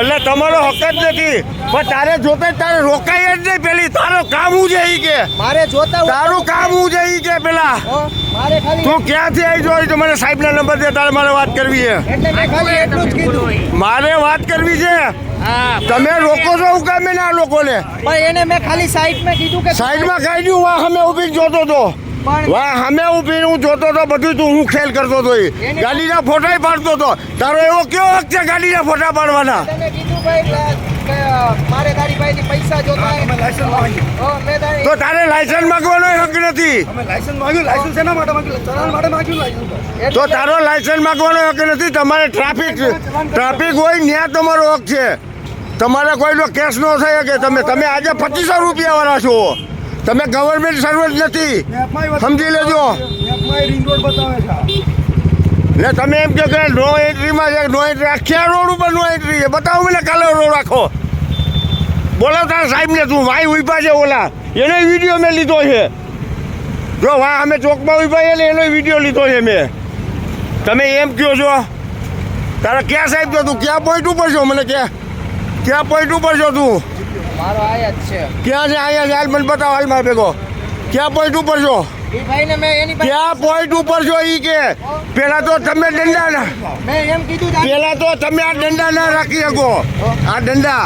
એટલે તમારો હક જ નથી. પણ તારે જોતે તારે રોકાય જ નહીં પેલી. તારો કામ હું છે કે? મારે જોતા તારું કામ હું છે કે પેલા? તું ક્યાંથી આવી જોઈ? તો મને સાહેબ ના નંબર દે તારે મારે વાત કરવી છે. મેં મારે વાત કરવી છે? તમે રોકો છો હું કામે ના લોકોને? પણ એને મેં ખાલી સાઈડમાં કીધું કે સાઈડમાં ખાઈ ગયું? વાહ અમે ઊભી જોતો તો. પણ વાહ અમે ઊભી હું જોતો તો બધું તું હું ખેલ કરતો તો ઈ. ગાડીના ફોટા પાડતો તો. તારો એવો કેવો વખત છે ગાડીના ફોટા પાડવાના? કે- કે તો તારે લાયસન્સ માંગવાનો હક નથી. અમે લાયસન્સ માંગ્યું લાયસન્સ શેના માટે માંગ્યું? ચલાન માટે માંગ્યું લાયસન્સ એટલે તો તારો લાયસન્સ માંગવાનો હક નથી. તમારે ટ્રાફિક ટ્રાફિક હોય. ત્યાં તમારો હક છે. તમારે કોઈનો કેસ ન થઈ શકે તમે તમે આજે પચીસો રૂપિયા વાળા છો. તમે ગવર્મેન્ટ સર્વન્ટ નથી. સમજી લેજો. ને તમે એમ કહો કે નો એન્ટ્રીમાં છે નો એન્ટ્રી આખી રોડ ઉપર નો એન્ટ્રી છે? બતાવો મને કાલે રોડ રાખો બોલો તારા સાહેબને તું ભાઈ ઊભા છે ઓલા. એનો વીડિયો મેં લીધો છે. જો, વાહ, અમે ચોકમાં ઊભા છે ને એનો વીડિયો લીધો છે મેં. તમે એમ કહો છો. તારા ક્યાં સાહેબ છો તું? ક્યાં પોઈન્ટ ઉપર છો? મને ક્યાં ક્યાં પોઈન્ટ ઉપર છો તું? મારો આયા જ છે. ક્યાં છે આયા? હાલ મને બતાવો હાલ મારે ભેગો. ક્યાં પોઈન્ટ ઉપર છો? એ ભાઈને મેં એની ક્યાં પોઈન્ટ ઉપર છો ઈ કે? પેલા તો તમે દંડા ના મેં એમ કીધું પેલા તો તમે આ દંડા ના રાખી શકો. આ દંડા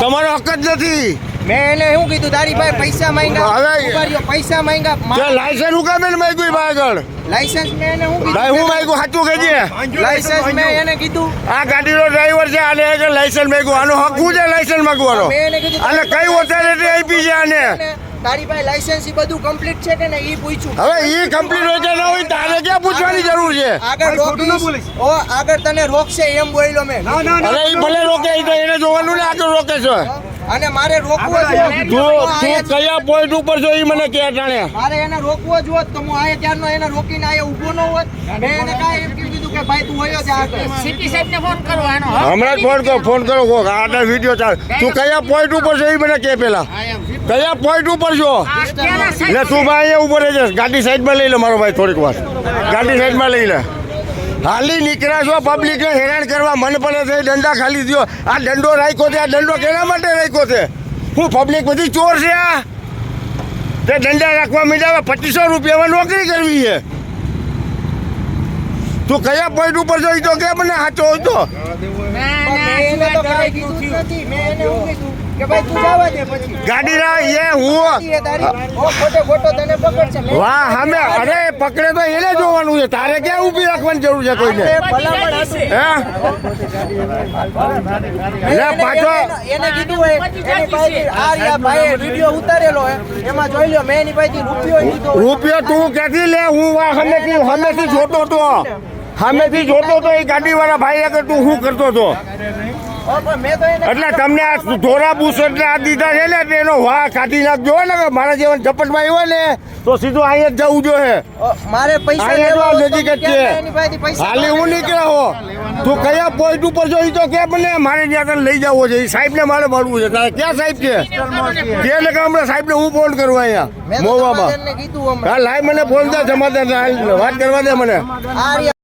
તમારો હક જ નથી. મેં એને શું કીધું? તારી પાસે પૈસા માંગ્યા હવે- પૈસા માંગ્યા લાયસન્સ હું કામે ને ભાઈ આગળ લાયસન્સ મેં એને શું ભાઈ હું કીધું માગ્યું સાચું કહેજે લાયસન્સ મેં એને કીધું. આ ગાડીનો ડ્રાઈવર છે આને આગળ લાયસન્સ માગ્યું. આનો હક છે લાયસન્સ માગવાનો? મેં એને કીધું આને કઈ ઓથોરિટી આપી છે આને? તારી પાસે લાયસન્સ ઈ બધું કમ્પ્લીટ છે કે નહીં ઈ પૂછ્યું હવે એ કમ્પ્લીટ હોય કે ના હોય તારે ક્યાં પૂછવાની જરૂર છે? આગળ રોકીશ. ઓ આગળ તને રોકશે એમ બોલ્યો મેં. ના ના ના અરે એ ભલે રોકે તો એને જોવાનું ને આગળ રોકે છે. અને મારે રોકવો જો આવ્યા. તું તું કયા પોઈન્ટ ઉપર છો એ મને કે જાણે મારે એને રોકવો જો તો હું આયા ત્યારનો એને રોકીને આયા ઊભો ન હોત. મેં એને કાંઈ એમ કીધું કે ભાઈ તું વયો જા આગળ. સીપી સાહેબને ફોન કરો આનો હમણાં ફોન કરો ફોન કરો કો આટલા વીડિયો ચાલ. તું કયા પોઈન્ટ ઉપર છો એ મને કે પેલા. કયા પોઈન્ટ ઉપર છો? એટલે તું ભાઈ અહીંયા ઊભો રહેજે. ગાડી સાઈડમાં લઈ લે મારો ભાઈ થોડીક વાર. ગાડી સાઈડમાં લઈ લે. હાલી નીકળ્યા છો પબ્લિકને હેરાન કરવા મન પડે છે દંડા ખાલી દો આ દંડો રાખ્યો છે આ દંડો કેના માટે રાખ્યો છે? હું પબ્લિક બધી ચોર છે આ? તે દંડા રાખવા મીડાવે પચીસો રૂપિયામાં નોકરી કરવી છે. તું કયા પોઈન્ટ ઉપર જોઈ તો કે મને સાચો હોય તો. પણ મેં એને તો કાંઈ કીધું નથી. મેં એને કીધું કે ભાઈ તું જવા દે પછી. ગાડીના એ હું ગાડી એ તારી. ઓ ખોટે ખોટો તને પકડશે. વાહ સામે અરે પકડે તો એને જોવાનું છે. તારે ક્યાં ઊભી રાખવાની જરૂર છે કોઈને. હે? લે પાછો. એને- એને કીધું હોય એની પાસેથી આ રહ્યા ભાઈએ વીડિયો ઉતારેલો હે. એમાં જોઈ લ્યો મેં એની રૂપિયો લીધો રૂપિયો તું ક્યાંથી લે? હું વા સામેથી સામેથી જોતો તો. સામેથી જોતો તો એ ગાડીવાળા ભાઈ આગળ તું શું કરતો તો? એટલે તમને આ ધોરા બુસ એટલે આ દીધા છે ને એનો વાહ કાઢી નાખજો ને મારા જેવા ઝપટમાં આવ્યો ને, તો સીધું અહીંયા જ જવું જોઈએ. મારે પૈસા લેવા નજીક જ છે. હાલી હું નીકળ્યો હો. તું કયા પોઈન્ટ ઉપર જો તો કે મને, મારે ત્યાં લઈ જવો છે. એ સાહેબને મારે મળવું છે. તારે ક્યાં સાહેબ છે? જે કે હમણાં સાહેબને હું ફોન કરું અહીંયા, મોવામાં. હા લાઈ મને ફોન થાય જમાદાર વાત કરવા દે મને.